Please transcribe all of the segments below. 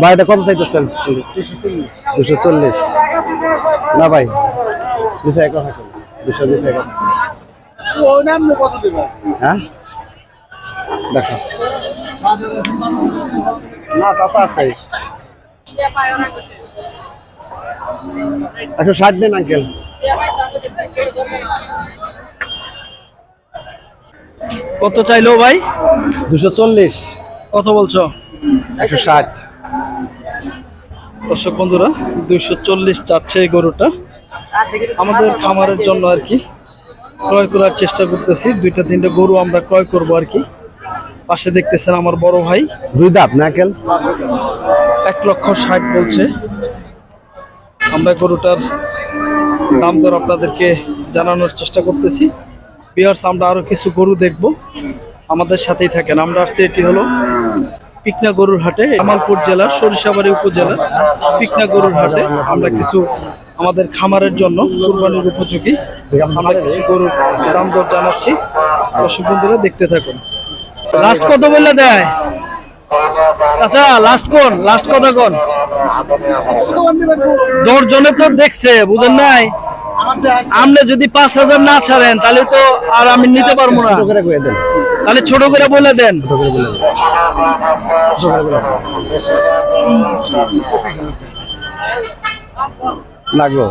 ভাই এটা কত চাইতেছেন? দুশো চল্লিশ। না ভাই দুশো এক কথা দুশো দুশো এক হ্যাঁ? দেখো। না তা আছে একশো ষাট দিন আঙ্কেল কত চাইলো ভাই? দুশো চল্লিশ। কত বলছো? একশো ষাট। দর্শক বন্ধুরা দুইশো চল্লিশ চাচ্ছে এই গরুটা। আমাদের খামারের জন্য আর কি ক্রয় করার চেষ্টা করতেছি। দুইটা তিনটা গরু আমরা ক্রয় করব আর কি। পাশে দেখতেছেন আমার বড় ভাই। দুই দাঁত না এক লক্ষ ষাট বলছে। আমরা গরুটার দাম দর আপনাদেরকে জানানোর চেষ্টা করতেছি। বিয়ার্স আমরা আরও কিছু গরু দেখব। আমাদের সাথেই থাকেন। আমরা আসছি এটি হলো পিকনা গরুর হাটে জামালপুর জেলার সরিষাবাড়ি উপজেলা পিকনা গরুর হাটে আমরা কিছু আমাদের খামারের জন্য কুরবানির উপযোগী আমরা কিছু গরুর দাম দর জানাচ্ছি। দর্শক বন্ধুরা, দেখতে থাকুন। লাস্ট কত বললে দেয়? চাচা লাস্ট কোন? লাস্ট কথা কোন? দশ জনে তো দেখছে, বুঝেন নাই? আপনি যদি পাঁচ হাজার না ছাড়েন, তাহলে তো আর আমি নিতে পারব না। তাহলে ছোট করে বলে দেন। ছোট করে বলে দেন। ছোট করে বলে দেন। লাগবো?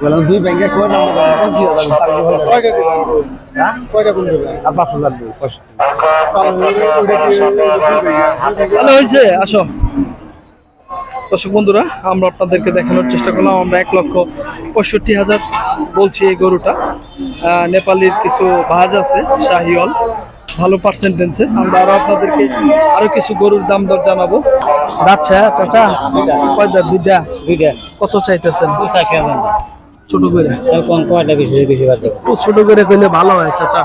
বললাম দুই ব্যাংকে করে দাম পঁচিশ হাজার তার কি ভালো লাগে? হ্যাঁ? আর পাঁচ হাজার তাহলে হয়েছে আসো। দর্শক বন্ধুরা আমরা আপনাদেরকে দেখানোর চেষ্টা করলাম। আমরা এক লক্ষ পঁয়ষট্টি হাজার বলছি এই গরুটা। নেপালির কিছু ভাজ আছে শাহিওয়াল। ভালো পার্সেন্টেন্সের আমরা আরও আপনাদেরকে আরও কিছু গরুর দাম দর জানাব। আচ্ছা চাচা? কয়টা? দুইটা? দুইটা। কত চাইতেছেন? ছোট করে। কয়টা বেশি বেশি ছোট করে কইলে ভালো হয় চাচা।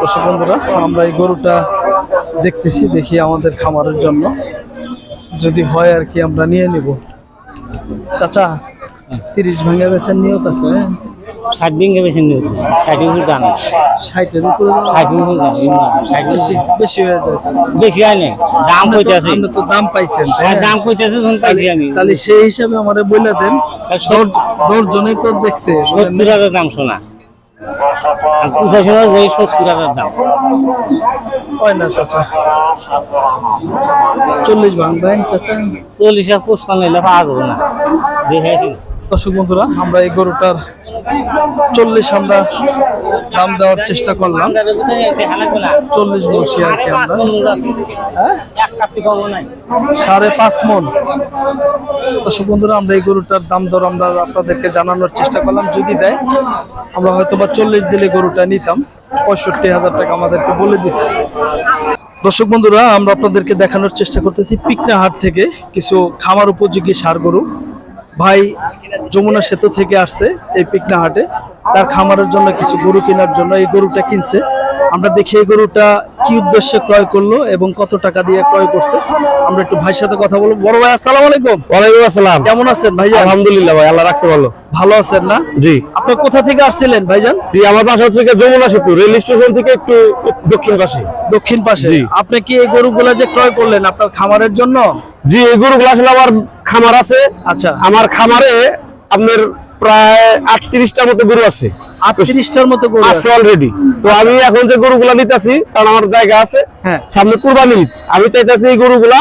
দর্শক বন্ধুরা আমরা এই গরুটা দেখতেছি দেখি আমাদের খামারের জন্য। যদি হয় আর কি আমরা নিয়ে নিব। চাচা তিরিশ ভাঙে বেচার নিয়ত আছে ষাট বিঘে বেশি নিয়ে ষাট বিঘে দাম। ষাটের উপরে ষাট দাম ষাট বেশি বেশি হয়ে যায় চাচা। বেশি হয় না দাম কইতাছে। আপনি তো দাম পাইছেন হ্যাঁ দাম কইতাছে তখন পাইছি আমি। তাহলে সেই হিসাবে আমারে বলে দেন। দশ জনে তো দেখছে সত্তর হাজার দাম শোনা। সত্তর হাজার দাম। হয় না চাচা। চল্লিশ ভাঙবেন চাচা? চল্লিশ পঁচপান্ন এলে পাওয়া যাবে না। দেখে দর্শক বন্ধুরা, আমরা এই গরুটার চল্লিশ আমরা দাম দেওয়ার চেষ্টা করলাম। চল্লিশ বলছি আর কি আমরা? সাড়ে পাঁচ মন। দর্শক বন্ধুরা, আমরা এই গরুটার দাম দর আমরা আপনাদেরকে জানানোর চেষ্টা করলাম। যদি দেয়, আমরা হয়তো বা চল্লিশ দিলে গরুটা নিতাম। পঁয়ষট্টি হাজার টাকা আমাদেরকে বলে দিছে। দর্শক বন্ধুরা, আমরা আপনাদেরকে দেখানোর চেষ্টা করতেছি পিকনা হাট থেকে কিছু খামার উপযোগী সার গরু। ভাই যমুনা সেতু থেকে আসছে এই পিকনা হাটে। তার খামারের জন্য কিছু গরু কেনার জন্য এই গরুটা কিনছে। আমরা দেখি এই গরুটা কি উদ্দেশ্যে ক্রয় করল এবং কত টাকা দিয়ে ক্রয় করছে। আমরা একটু ভাইয়ের সাথে কথা বলব। বড় ভাই আসসালাম আলাইকুম। ওয়ালাইকুম আসসালাম। কেমন আছেন ভাই আলহামদুলিল্লাহ ভাই আল্লাহ রাখছে ভালো। ভালো আছেন না? জি। আপনি কোথা থেকে আসছিলেন ভাইজান? জি আমার বাসা হচ্ছে যমুনা সেতু রেল স্টেশন থেকে একটু দক্ষিণ পাশে। দক্ষিণ পাশে। আপনি কি এই গরুগুলা যে ক্রয় করলেন আপনার খামারের জন্য? জি এই গরুগুলো আসলে আমার খামার আছে। আচ্ছা। আমার খামারে আপনার প্রায় আটত্রিশটার মতো গরু আছে। আটত্রিশটার মতো গরু আছে আছে। অলরেডি তো আমি এখন যে গরুগুলা নিতেছি কারণ আমার জায়গা আছে হ্যাঁ। সামনে কুরবানি আমি চাইতেছি এই গরুগুলা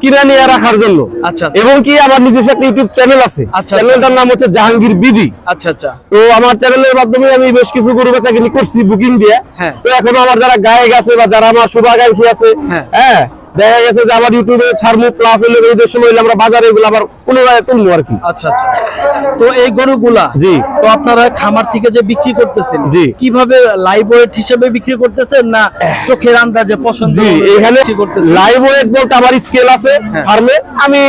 কিনে নিয়ে রাখার জন্য। আচ্ছা। এবং কি আমার নিজস্ব একটা ইউটিউব চ্যানেল আছে। আচ্ছা, চ্যানেলটার নাম হচ্ছে জাহাঙ্গীর বিডি আচ্ছা আচ্ছা। তো আমার চ্যানেলের মাধ্যমে আমি বেশ কিছু গরু বেচা কিনি করছি বুকিং দিয়ে। হ্যাঁ। তো এখন আমার যারা গায়ক আছে বা যারা আমার শুভাকাঙ্ক্ষী আছে হ্যাঁ। হ্যাঁ দেখা গেছে যে আমার ইউটিউবে ছাড়মু প্লাস হইলে ঈদের সময় আমরা বাজারে এগুলো আবার পুনরায় তুলবো আর কি আচ্ছা আচ্ছা তো এই গরুগুলা জি। তো আপনারা খামার থেকে যে বিক্রি করতেছেন জি। কীভাবে লাইভ ওয়েট হিসেবে বিক্রি করতেছেন না চোখের আন্দাজে পছন্দ জি এখানে লাইভ ওয়েট বলতে আমার স্কেল আছে হ্যাঁ। ফার্মে আমি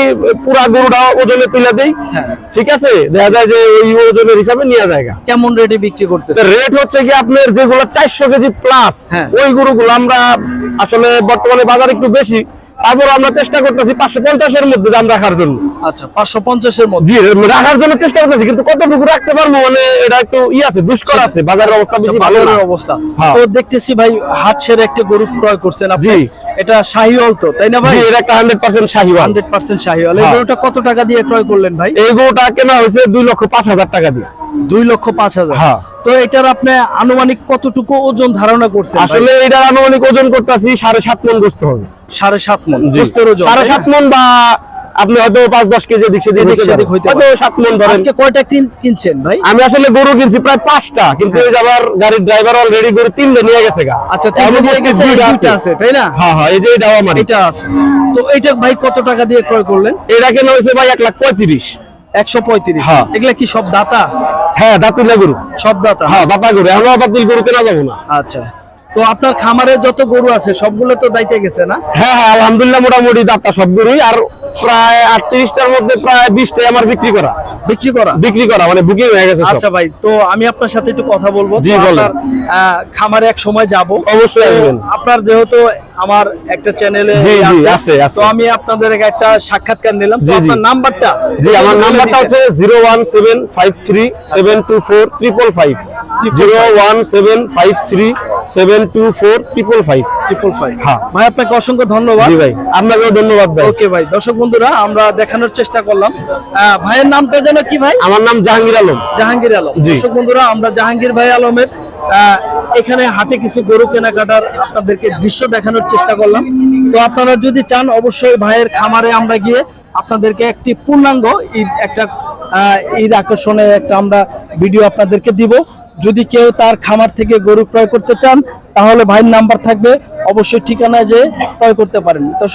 পুরা গরুটা ওজনে তুলে দেই হ্যাঁ। ঠিক আছে দেখা যায় যে ওই ওজনের হিসাবে নিয়ে যায় কেমন রেটে বিক্রি করতেছে রেট হচ্ছে কি আপনার যেগুলো চারশো কেজি প্লাস হ্যাঁ। ওই গরুগুলো আমরা আসলে বর্তমানে বাজার একটু বেশি তারপর আমরা চেষ্টা করতেছি পাঁচশো পঞ্চাশের মধ্যে দাম রাখার জন্য। আচ্ছা পাঁচশো পঞ্চাশের মধ্যে? জি রাখার জন্য চেষ্টা করতেছি কিন্তু কতটুকু রাখতে পারব মানে এটা একটু ই আছে দুষ্কর আছে বাজারের অবস্থা বেশি ভালো না। অবস্থা। হ্যাঁ। তো দেখতেছি ভাই হাট সেরে একটা গরু ক্রয় করছেন আপনি। এটা শাহিওয়াল তো তাই না ভাই? এটা একটা hundred percent Sahiwal. Hundred percent Sahiwal. এই হ্যাঁ। গরুটা কত টাকা দিয়ে ক্রয় করলেন ভাই? এই গরুটা কেনা হয়েছে দুই লক্ষ পাঁচ হাজার টাকা দিয়ে। দুই লক্ষ পাঁচ হাজার। হ্যাঁ। তো এটার আপনি আনুমানিক কতটুকু ওজন ধারণা করছেন আসলে এটার আনুমানিক ওজন করতেছি সাড়ে সাত মন গোস্ত হবে। সাড়ে সাত মন। সাড়ে তাই না? সাত মন বা আপনি হয়তো পাঁচ দশ কেজি এদিক সেদিক সেদিক হইতে সাত মন আজকে কয়টা কিনছেন ভাই? আমি আসলে গরু কিনছি প্রায় পাঁচটা কিন্তু এই যে গাড়ির ড্রাইভার অলরেডি গরু তিনটে নিয়ে গেছে গা। আচ্ছা তিনটে নিয়ে বলতে গেছে, এই দুইটা দুইটা আছে। তাই না? হ্যাঁ হ্যাঁ এই যে এটাও আমার। এটা আছে। তো এইটা ভাই কত টাকা দিয়ে ক্রয় করলেন? এটা কেনা হয়েছে ভাই এক লাখ পঁয়ত্রিশ। একশো পঁয়ত্রিশ। হ্যাঁ। এগুলা কি সব দাতা? হ্যাঁ গরু। সব দাতা। হ্যাঁ দাতা গরু। আমরা দাঁতুল গরু কেনা যাব না। আচ্ছা। তো আপনার খামারে যত গরু আছে সবগুলো তো দায়িত্বে গেছে না? হ্যাঁ হ্যাঁ আলহামদুলিল্লাহ মোটামুটি দাতা সব গরুই। আর প্রায় আটত্রিশটার মধ্যে প্রায় বিশটাই আমার বিক্রি করা। বিক্রি করা? বিক্রি করা মানে বুকিং হয়ে গেছে আচ্ছা ভাই তো আমি আপনার সাথে একটু কথা বলব। জি, বলেন। খামারে এক সময় যাব। অবশ্যই আসবেন। আপনার যেহেতু আমার একটা চ্যানেলে জি, জি, আছে, আছে। তো আমি আপনাদের একটা সাক্ষাৎকার নিলাম। তো। আপনার নাম্বারটা? জি আমার নাম্বারটা। হচ্ছে zero one seven five three seven two four triple five. Zero one seven five. Three seven two four triple five triple five হ্যাঁ। ভাই আপনাকে অসংখ্য ধন্যবাদ। জি ভাই আপনাকেও ধন্যবাদ ভাই। ওকে ভাই দর্শক বন্ধুরা আমরা দেখানোর চেষ্টা করলাম। ভাইয়ের নামটা যেন কি ভাই? আমার নাম জাহাঙ্গীর আলম। জাহাঙ্গীর আলম। দর্শক বন্ধুরা আমরা জাহাঙ্গীর ভাই আলমের এখানে হাতে কিছু গরু কেনাকাটার আপনাদেরকে দৃশ্য দেখানোর চেষ্টা করলাম। তো আপনারা যদি চান, অবশ্যই ভাইয়ের খামারে আমরা গিয়ে আপনাদেরকে একটি পূর্ণাঙ্গ ঈদ, একটা ঈদ আকর্ষণে একটা আমরা ভিডিও আপনাদেরকে দিব। যদি কেউ তার খামার থেকে গরু ক্রয় করতে চান, তাহলে ভাইয়ের নাম্বার থাকবে। অবশ্যই ঠিকানায় যে ক্রয় করতে পারেন। তো